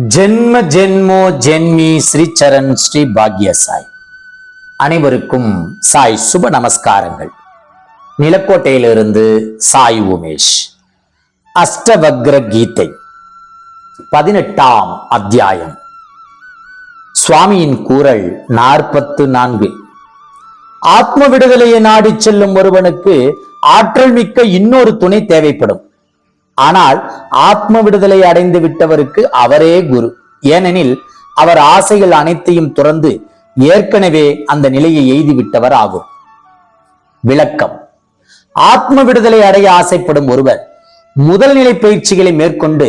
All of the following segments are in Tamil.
ஜென்ம ஜென்மோ ஜென்மி ஸ்ரீ சரண் ஸ்ரீ பாக்ய சாய் அனைவருக்கும் சாய் சுப நமஸ்காரங்கள். நிலக்கோட்டையிலிருந்து சாய் உமேஷ். அஷ்டவக்ர கீதை. பதினெட்டாம் அத்தியாயம். சுவாமியின் கூறல் நாற்பத்து நான்கு. ஆத்ம விடுதலையை நாடிச் செல்லும் ஒருவனுக்கு ஆற்றல் மிக்க இன்னொரு துணை தேவைப்படும். ஆனால் ஆத்ம விடுதலை அடைந்து விட்டவருக்கு அவரே குரு. ஏனெனில் அவர் ஆசைகள் அனைத்தையும் துறந்து ஏற்கனவே அந்த நிலையை எய்தி விட்டவர் ஆகும். விளக்கம். ஆத்ம விடுதலை அடைய ஆசைப்படும் ஒருவர் முதல் நிலை பயிற்சிகளை மேற்கொண்டு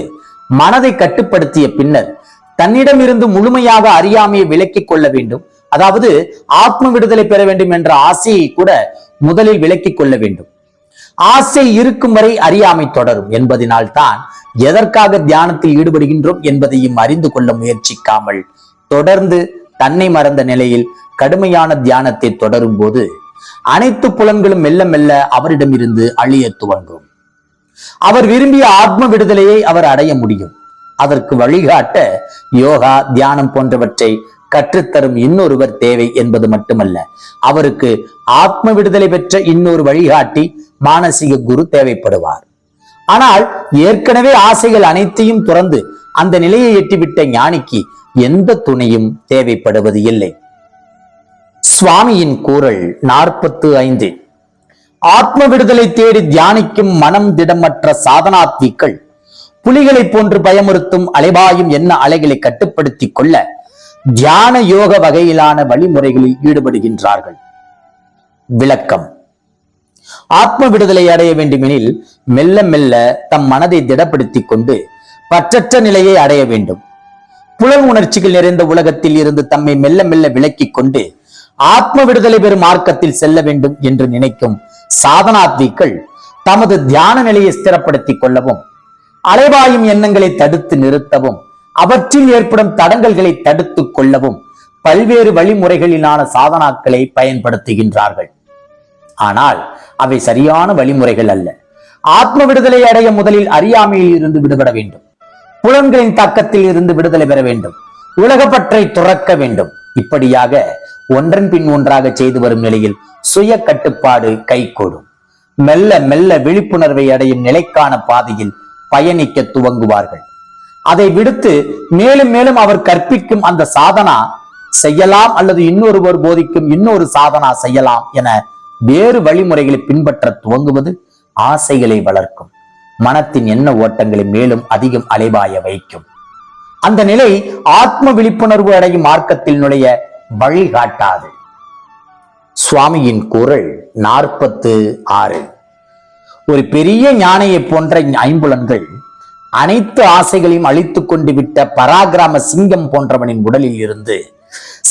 மனதை கட்டுப்படுத்திய பின்னர் தன்னிடமிருந்து முழுமையாக அறியாமையை விலக்கிக் கொள்ள வேண்டும். அதாவது ஆத்ம விடுதலை பெற வேண்டும் என்ற ஆசையை கூட முதலில் விலக்கிக் கொள்ள வேண்டும். ஆசை இருக்கும் வரை அறியாமை தொடரும் என்பதனால்தான் எதற்காக தியானத்தில் ஈடுபடுகின்றோம் என்பதையும் அறிந்து கொள்ள முயற்சிக்காமல் தொடர்ந்து தன்னை மறந்த நிலையில் கடுமையான தியானத்தை தொடரும் போது அனைத்து புலன்களும் மெல்ல மெல்ல அவரிடமிருந்து அழிய துவங்கும். அவர் விரும்பிய ஆத்ம விடுதலையை அவர் அடைய முடியும். அதற்கு வழிகாட்ட யோகா தியானம் போன்றவற்றை கற்றுத்தரும் இன்னொருவர் தேவை என்பது மட்டுமல்ல. அவருக்கு ஆத்ம விடுதலை பெற்ற இன்னொரு வழிகாட்டி மானசீக குரு தேவைப்படுவார். ஆனால் ஏற்கனவே ஆசைகள் அனைத்தையும் துறந்து அந்த நிலையை எட்டிவிட்ட ஞானிக்கு எந்த துணையும் தேவைப்படுவது இல்லை. சுவாமியின் கூறல் நாற்பத்து ஐந்து. ஆத்ம விடுதலை தேடி தியானிக்கும் மனம் திடமற்ற சாதனாத்விக்கள் புலிகளைப் போன்று பயமுறுத்தும் அலைபாயும் என்ன அலைகளை கட்டுப்படுத்திக் கொள்ள தியான யோக வகையிலான வழிமுறைகளில் ஈடுபடுகின்றார்கள். விளக்கம். ஆத்ம விடுதலை அடைய வேண்டுமெனில் மெல்ல மெல்ல தம் மனதை திடப்படுத்திக் கொண்டு பற்றற்ற நிலையை அடைய வேண்டும். புலன் உணர்ச்சிகள் நிறைந்த உலகத்தில் இருந்து தம்மை மெல்ல மெல்ல விலக்கிக் கொண்டு ஆத்ம விடுதலை பெறும் மார்க்கத்தில் செல்ல வேண்டும் என்று நினைக்கும் சாதனாத்விகள் தமது தியான நிலையை ஸ்திரப்படுத்திக் கொள்ளவும் அலைவாயும் எண்ணங்களை தடுத்து நிறுத்தவும் அவற்றில் ஏற்படும் தடங்கல்களை தடுத்துக் கொள்ளவும் பல்வேறு வழிமுறைகளிலான சாதனாக்களை பயன்படுத்துகின்றார்கள். ஆனால் அவை சரியான வழிமுறைகள் அல்ல. ஆத்ம விடுதலை அடைய முதலில் அறியாமையில் இருந்து விடுபட வேண்டும். புலன்களின் தாக்கத்தில் இருந்து விடுதலை பெற வேண்டும். உலகப்பற்றை துறக்க வேண்டும். இப்படியாக ஒன்றன் பின் ஒன்றாக செய்து வரும் நிலையில் சுய கட்டுப்பாடு கைகூடும். மெல்ல மெல்ல விழிப்புணர்வை அடையும் நிலைக்கான பாதையில் பயணிக்க துவங்குவார்கள். அதை விடுத்து மேலும் மேலும் அவர் கற்பிக்கும் அந்த சாதனா செய்யலாம் அல்லது இன்னொருவர் போதிக்கும் இன்னொரு சாதனா செய்யலாம் என வேறு வழிமுறைகளை பின்பற்ற துவங்குவது ஆசைகளை வளர்க்கும். மனத்தின் எண்ண ஓட்டங்களை மேலும் அதிகம் அலைவாய வைக்கும். அந்த நிலை ஆத்ம விழிப்புணர்வு அடையும் மார்க்கத்தில் நுழைய வழிகாட்டாது சுவாமியின் குரல் நாற்பத்து ஆறு. ஒரு பெரிய ஞானையை போன்ற ஐம்புலன்கள் அனைத்து ஆசைகளையும் அழித்துக் கொண்டு விட்ட பராகிராம சிங்கம் போன்றவனின் உடலில் இருந்து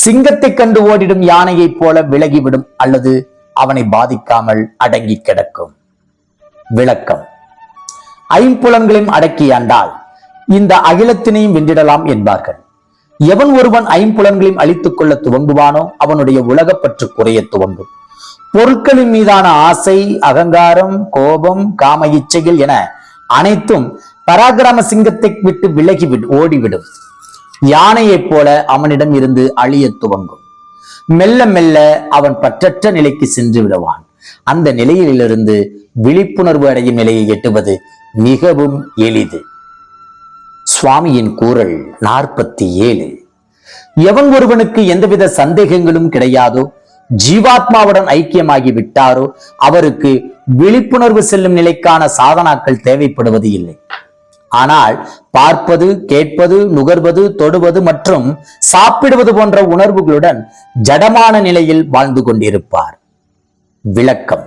சிங்கத்தை கண்டு ஓடிடும் யானையைப் போல விலகிவிடும் அல்லது அவனை பாதிக்காமல் அடங்கி கிடக்கும். விளக்கம். ஐம்புலன்களையும் அடக்கியாண்டால் இந்த அகிலத்தினையும் வென்றிடலாம் என்பார்கள். எவன் ஒருவன் ஐம்புலன்களையும் அழித்துக் கொள்ள துவங்குவானோ அவனுடைய உலகப்பற்று குறைய துவங்கும். பொருட்களின் மீதான ஆசை அகங்காரம் கோபம் காம இச்சைகள் என அனைத்தும் பராக்கிரம சிங்கத்தை விட்டு விலகி ஓடிவிடும். யானையைப் போல அவனிடம் இருந்து அழிய துவங்கும். மெல்ல மெல்ல அவன் பற்றற்ற நிலைக்கு சென்று விடுவான். அந்த நிலையிலிருந்து விழிப்புணர்வு அடையும் நிலையை எட்டுவது மிகவும் எளிது. சுவாமியின் கூறல் நாற்பத்தி ஏழு எவன் ஒருவனுக்கு எந்தவித சந்தேகங்களும் கிடையாதோ ஜீவாத்மாவுடன் ஐக்கியமாகி விட்டாரோ அவருக்கு விழிப்புணர்வு செல்லும் நிலைக்கான சாதனாக்கள் தேவைப்படுவது இல்லை. ஆனால் பார்ப்பது கேட்பது நுகர்வது தொடுவது மற்றும் சாப்பிடுவது போன்ற உணர்வுகளுடன் ஜடமான நிலையில் வாழ்ந்து கொண்டிருப்பார். விளக்கம்.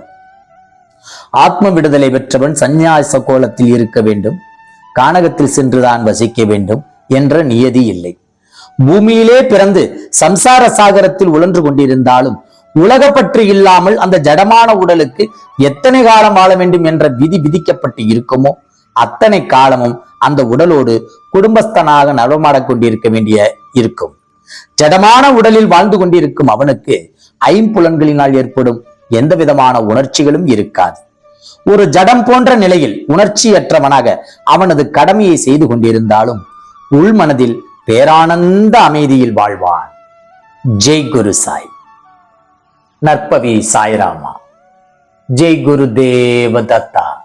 ஆத்ம விடுதலை பெற்றவன் சந்நியாச கோலத்தில் இருக்க வேண்டும். கானகத்தில் சென்றுதான் வசிக்க வேண்டும் என்ற நியதி இல்லை. பூமியிலே பிறந்து சம்சார சாகரத்தில் உழன்று கொண்டிருந்தாலும் உலகப்பற்று இல்லாமல் அந்த ஜடமான உடலுக்கு எத்தனை காலம் வாழ வேண்டும் என்ற விதி விதிக்கப்பட்டு இருக்குமோ? அத்தனை காலமும் அந்த உடலோடு குடும்பஸ்தனாக நடமாடக் கொண்டிருக்க வேண்டிய இருக்கும். ஜடமான உடலில் வாழ்ந்து கொண்டிருக்கும் அவனுக்கு ஐம்புலன்களினால் ஏற்படும் எந்த விதமான உணர்ச்சிகளும் இருக்காது. ஒரு ஜடம் போன்ற நிலையில் உணர்ச்சியற்றவனாக அவனது கடமையை செய்து கொண்டிருந்தாலும் உள்மனதில் பேரானந்த அமைதியில் வாழ்வான். ஜெய் குரு சாய். நற்பவி சாய்ராமா. ஜெய் குரு தேவதத்தா